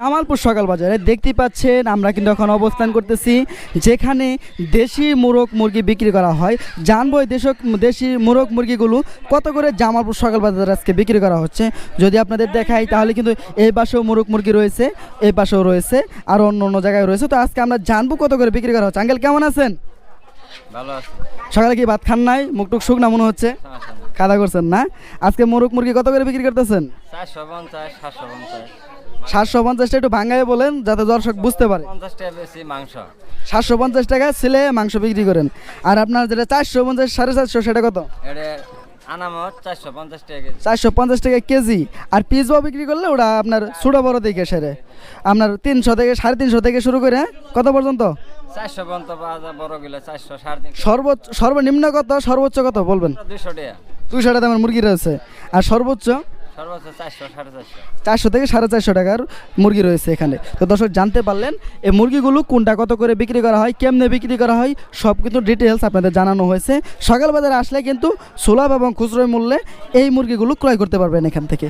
জামালপুর সকাল বাজারে দেখতে পাচ্ছেন আমরা কিন্তু এখন অবস্থান করতেছি যেখানে দেশি মোরগ মুরগি বিক্রি করা হয়। জানব এই দেশক দেশি মোরগ মুরগিগুলো কত করে জামালপুর সকাল বাজারে আজকে বিক্রি করা হচ্ছে? যদি আপনাদের দেখাই তাহলে কিন্তু এই পাশেও মোরগ মুরগি রয়েছে এই পাশেও রয়েছে আর অন্য অন্য জায়গায় রয়েছে। তো আজকে আমরা জানব কত করে বিক্রি করা হচ্ছে। আঙ্কেল কেমন আছেন? ভালো আছে। সকালে কি ভাত খান নাই? মুখটুক শুকনা মনে হচ্ছে? খাওয়া করছেন না? আজকে মোরগ মুরগি কত করে বিক্রি করতেছেন? চারশো পঞ্চাশ সাতশো পঞ্চাশ। সাতশো পঞ্চাশটা একটু ভাঙায় বলেন যাতে দর্শক বুঝতে পারে। পঞ্চাশ টাকা বেশি মাংস। সাতশো পঞ্চাশ টাকা ছেলে মাংস বিক্রি করেন। আর আপনার যেটা চারশো পঞ্চাশ সাড়ে চারশো সেটা কত? চারশো পঞ্চাশ টাকা কেজি। আর পিসবা বিক্রি করলে ওটা আপনার ছোটো বড় দিকে সেরে। আপনার তিনশো থেকে সাড়ে তিনশো থেকে শুরু করে হ্যাঁ? কত পর্যন্ত? সর্বোচ্চ সর্বনিম্ন কত সর্বোচ্চ কত বলবেন? দুশো টাকা। দুইশো টাকা দামের মুরগি রয়েছে। আর সর্বোচ্চ? চারশো থেকে সাড়ে চারশো টাকার মুরগি রয়েছে এখানে। তো দর্শক, জানতে পারলেন, এই মুরগিগুলো কোনটা, কত করে বিক্রি করা হয়, কেমনে বিক্রি করা হয় সব কিন্তু ডিটেলস আপনাদের জানানো হয়েছে। সকাল বাজারে আসলে কিন্তু সুলভ এবং খুচরো মূল্যে এই মুরগিগুলো ক্রয় করতে পারবেন এখান থেকে।